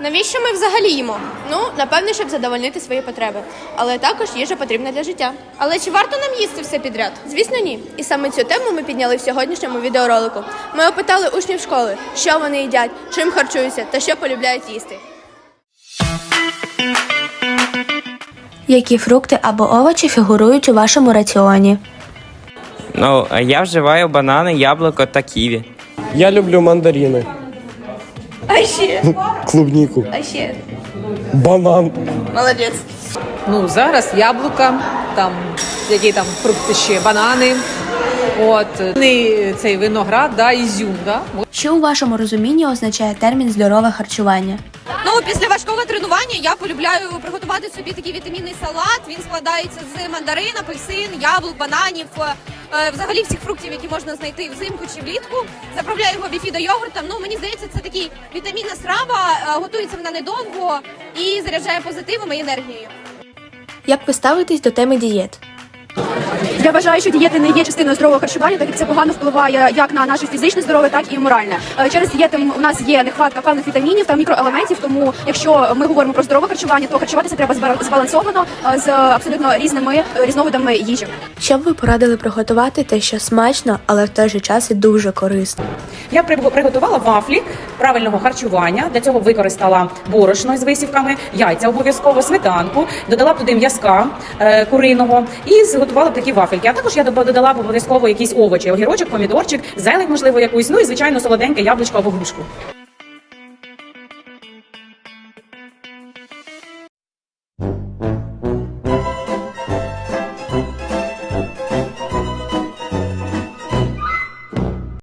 Навіщо ми взагалі їмо? Ну, напевне, щоб задовольнити свої потреби. Але також їжа потрібна для життя. Але чи варто нам їсти все підряд? Звісно, ні. І саме цю тему ми підняли в сьогоднішньому відеоролику. Ми опитали учнів школи, що вони їдять, чим харчуються та що полюбляють їсти. Які фрукти або овочі фігурують у вашому раціоні? Ну, а я вживаю банани, яблуко та ківі. Я люблю мандарини, А ще, клубніку, а ще. банан. Молодець. Ну, зараз яблука, там які там фрукти ще, банани. От цей виноград, да, ізюм, да. Що у вашому розумінні означає термін здорове харчування? Ну, після важкого тренування я полюбляю приготувати собі такий вітамінний салат. Він складається з мандарин, апельсин, яблук, бананів, взагалі всіх фруктів, які можна знайти взимку чи влітку. Заправляю його біфідо йогуртом. Ну мені здається, це такий вітамінна страва. е, Готується вона недовго і заряджає позитивом і енергією. Як ви ставитесь до теми дієт? Я вважаю, що дієти не є частиною здорового харчування, так як це погано впливає як на наше фізичне здоров'я, так і моральне. Е, Через дієти у нас є нехватка певних вітамінів та мікроелементів. Тому, якщо ми говоримо про здорове харчування, то харчуватися треба збалансовано е, з абсолютно різними е, різновидами їжі. Що б ви порадили приготувати те, що смачно, але в той же час і дуже корисно? Я приготувала вафлі правильного харчування. Для цього використала борошно з висівками, яйця обов'язково, сметанку, додала туди м'язка е, куриного і зготувала такі вафельки. А також я додала обов'язково якісь овочі, огірочок, помідорчик, зелень, можливо, якусь, ну і звичайно солоденьке яблучко або грушку.